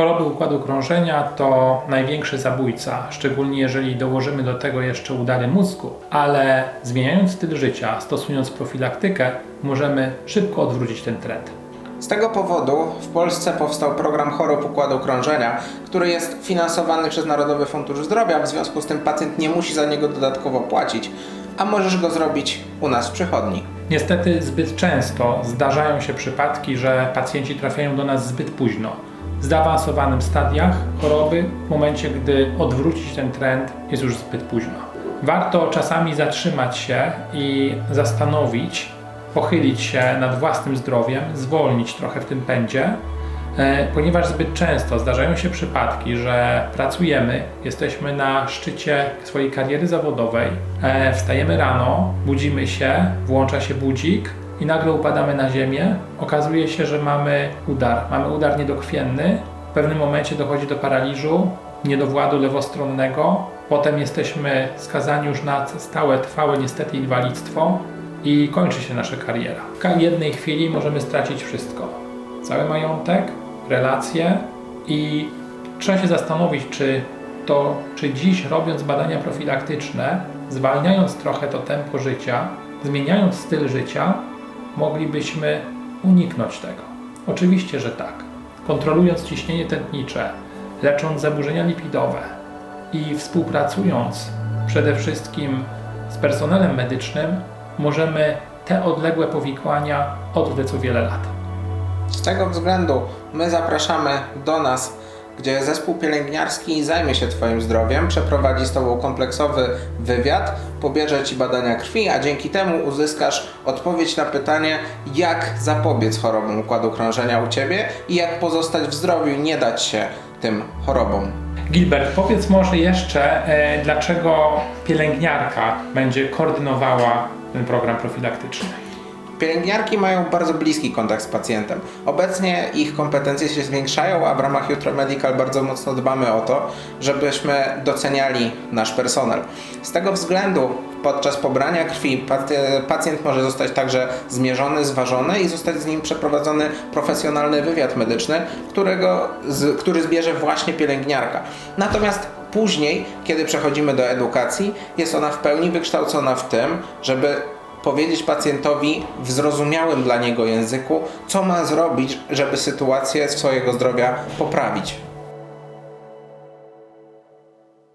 Choroby układu krążenia to największy zabójca, szczególnie jeżeli dołożymy do tego jeszcze udary mózgu, ale zmieniając styl życia, stosując profilaktykę, możemy szybko odwrócić ten trend. Z tego powodu w Polsce powstał program chorób układu krążenia, który jest finansowany przez Narodowy Fundusz Zdrowia, w związku z tym pacjent nie musi za niego dodatkowo płacić, a możesz go zrobić u nas w przychodni. Niestety zbyt często zdarzają się przypadki, że pacjenci trafiają do nas zbyt późno, zaawansowanym stadiach choroby, w momencie gdy odwrócić ten trend jest już zbyt późno. Warto czasami zatrzymać się i zastanowić, pochylić się nad własnym zdrowiem, zwolnić trochę w tym pędzie, e, ponieważ zbyt często zdarzają się przypadki, że pracujemy, jesteśmy na szczycie swojej kariery zawodowej, e, wstajemy rano, budzimy się, włącza się budzik i nagle upadamy na ziemię. Okazuje się, że mamy udar, mamy udar niedokrwienny. W pewnym momencie dochodzi do paraliżu, niedowładu lewostronnego. Potem jesteśmy skazani już na stałe, trwałe niestety inwalidztwo i kończy się nasza kariera. W jednej chwili możemy stracić wszystko. Cały majątek, relacje i trzeba się zastanowić, czy to, czy dziś robiąc badania profilaktyczne, zwalniając trochę to tempo życia, zmieniając styl życia, moglibyśmy uniknąć tego. Oczywiście, że tak. Kontrolując ciśnienie tętnicze, lecząc zaburzenia lipidowe i współpracując przede wszystkim z personelem medycznym, możemy te odległe powikłania odwlec o wiele lat. Z tego względu my zapraszamy do nas, gdzie zespół pielęgniarski zajmie się Twoim zdrowiem, przeprowadzi z Tobą kompleksowy wywiad, pobierze Ci badania krwi, a dzięki temu uzyskasz odpowiedź na pytanie, jak zapobiec chorobom układu krążenia u Ciebie i jak pozostać w zdrowiu i nie dać się tym chorobom. Gilbert, powiedz może jeszcze, e, dlaczego pielęgniarka będzie koordynowała ten program profilaktyczny. Pielęgniarki mają bardzo bliski kontakt z pacjentem. Obecnie ich kompetencje się zwiększają, a w ramach Jutro Medical bardzo mocno dbamy o to, żebyśmy doceniali nasz personel. Z tego względu podczas pobrania krwi pacjent może zostać także zmierzony, zważony i zostać z nim przeprowadzony profesjonalny wywiad medyczny, którego, z, który zbierze właśnie pielęgniarka. Natomiast później, kiedy przechodzimy do edukacji, jest ona w pełni wykształcona w tym, żeby powiedzieć pacjentowi w zrozumiałym dla niego języku, co ma zrobić, żeby sytuację swojego zdrowia poprawić.